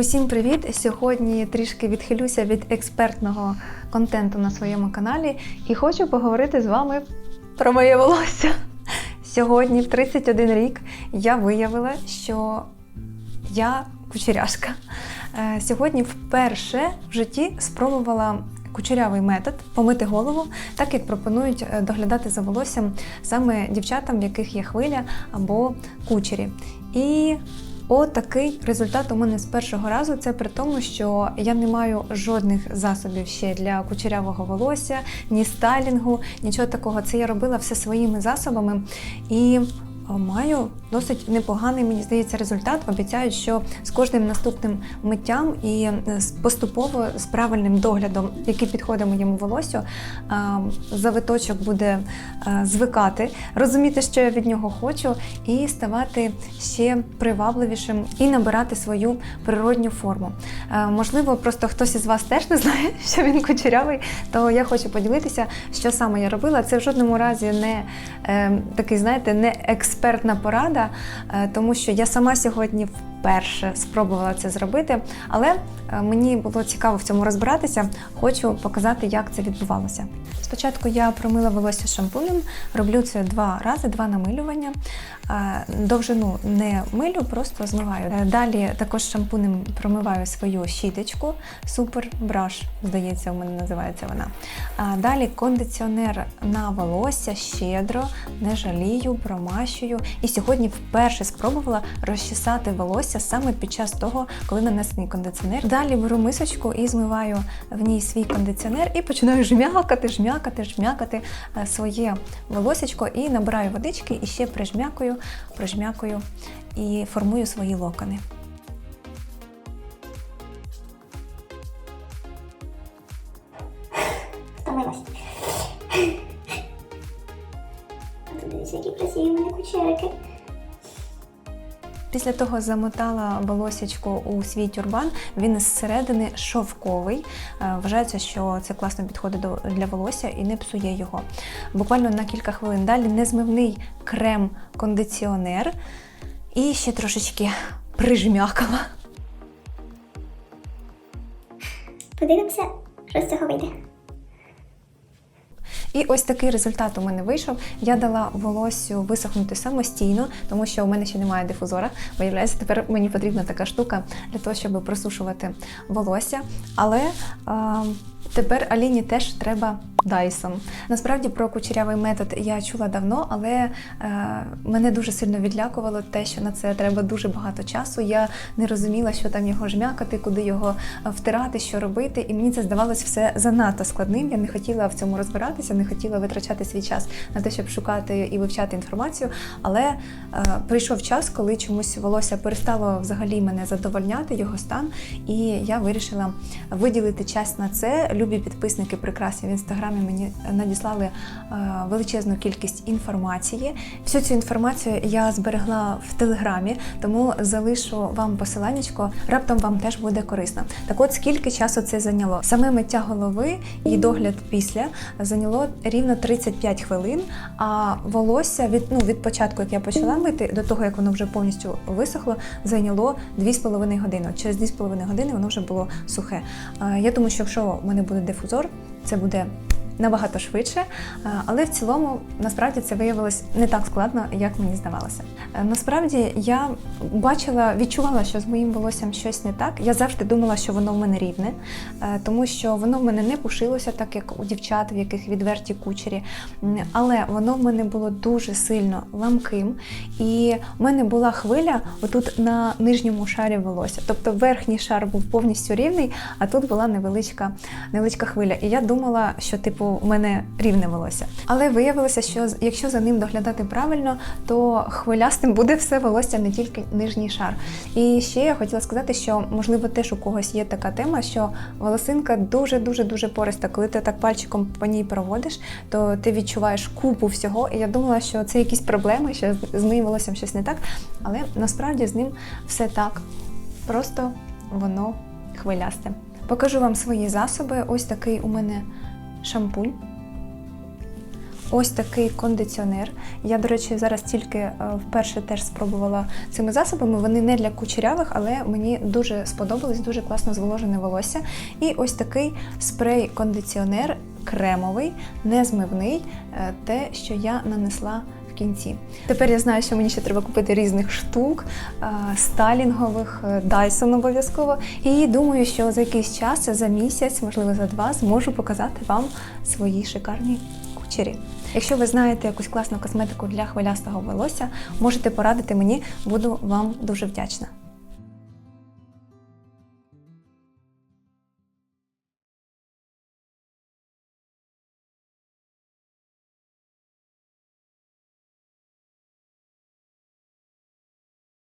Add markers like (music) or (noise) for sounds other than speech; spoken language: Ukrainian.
Усім привіт! Сьогодні трішки відхилюся від експертного контенту на своєму каналі і хочу поговорити з вами про моє волосся. Сьогодні, в 31 рік, я виявила, що я кучеряшка. Е, Сьогодні вперше в житті спробувала кучерявий метод помити голову, так як пропонують е, доглядати за волоссям саме дівчатам, в яких є хвиля або кучері. І От такий результат у мене з першого разу. Це при тому, що я не маю жодних засобів ще для кучерявого волосся, ні стайлінгу, нічого такого. Це я робила все своїми засобами і маю досить непоганий, мені здається, результат. Обіцяють, що з кожним наступним миттям і е, поступово з правильним доглядом, який підходить моєму волосю, завиточок буде е, звикати, розуміти, що я від нього хочу, і ставати ще привабливішим і набирати свою природню форму. Е, Можливо, просто хтось із вас теж не знає, (laughs) що він кучерявий, то я хочу поділитися, що саме я робила. Це в жодному разі не е, такий, знаєте, не експертна порада, е, тому що я сама сьогодні вперше спробувала це зробити, але е, мені було цікаво в цьому розбиратися. Хочу показати, як це відбувалося. Спочатку я промила волосся шампунем, роблю це два рази, два намилювання. Е, Довжину не милю, просто змиваю. Е, Далі також шампунем промиваю свою щіточку. Супер браш, здається, у мене називається вона. Далі кондиціонер на волосся щедро, не жалію, промащую. І сьогодні вперше спробувала розчесати волосся саме під час того, коли нанесений кондиціонер. Далі беру мисочку і змиваю в ній свій кондиціонер і починаю жмякати, жмякати, жмякати е, своє волосечко і набираю водички і ще прижмякую, прижмякую і формую свої локони. Дивіться, які красиві в мене кучерики. Після того замотала волосячко у свій тюрбан. Він зсередини шовковий. Е, Вважається, що це класно підходить для волосся і не псує його. Буквально на кілька хвилин далі незмивний крем-кондиціонер. І ще трошечки прижмякала. Подивимося, що з цього вийде. І ось такий результат у мене вийшов. Я дала волоссю висохнути самостійно, тому що у мене ще немає дифузора. Виявляється, тепер мені потрібна така штука для того, щоб просушувати волосся. Але а, тепер Аліні теж треба Dyson. Насправді про кучерявий метод я чула давно, але е, мене дуже сильно відлякувало те, що на це треба дуже багато часу. Я не розуміла, що там його жмякати, куди його е, втирати, що робити. І мені це здавалось все занадто складним. Я не хотіла в цьому розбиратися, не хотіла витрачати свій час на те, щоб шукати і вивчати інформацію. Але е, прийшов час, коли чомусь волосся перестало взагалі мене задовольняти, його стан, і я вирішила виділити час на це. Любі підписники прекрасні в інстаграмі мені надіслали е, величезну кількість інформації. Всю цю інформацію я зберегла в телеграмі, тому залишу вам посиланнячко, раптом вам теж буде корисно. Так от скільки часу це зайняло? Саме миття голови і догляд після зайняло рівно 35 хвилин. А волосся від ну від початку, як я почала мити, до того як воно вже повністю висохло, зайняло 2,5 години. От Через 2,5 години воно вже було сухе. Е, Я думаю, що якщо в мене буде дифузор, це буде набагато швидше, Е, але в цілому насправді це виявилось не так складно, як мені здавалося. Е, Насправді я бачила, відчувала, що з моїм волоссям щось не так. Я завжди думала, що воно в мене рівне, е, тому що воно в мене не пушилося, так як у дівчат, в яких відверті кучері. Але воно в мене було дуже сильно ламким, і в мене була хвиля отут на нижньому шарі волосся. Тобто верхній шар був повністю рівний, а тут була невеличка, невеличка хвиля. І я думала, що типу у мене рівне волосся. Але виявилося, що якщо за ним доглядати правильно, то хвилястим буде все волосся, не тільки нижній шар. І ще я хотіла сказати, що можливо теж у когось є така тема, що волосинка дуже дуже дуже пориста. Коли ти так пальчиком по ній проводиш, то ти відчуваєш купу всього. І я думала, що це якісь проблеми, що з- моїм волоссям щось не так. Але насправді з ним все так. Просто воно хвилясте. Покажу вам свої засоби. Ось такий у мене шампунь. ось такий кондиціонер. Я, до речі, зараз тільки е, вперше теж спробувала цими засобами. Вони не для кучерявих, але мені дуже сподобалось, дуже класно зволожене волосся. І ось такий спрей-кондиціонер кремовий, незмивний, е, те, що я нанесла кінці. Тепер я знаю, що мені ще треба купити різних штук, е, сталінгових, е, Dyson обов'язково. І думаю, що за якийсь час, за місяць, можливо, за два, зможу показати вам свої шикарні кучері. Якщо ви знаєте якусь класну косметику для хвилястого волосся, можете порадити мені, буду вам дуже вдячна.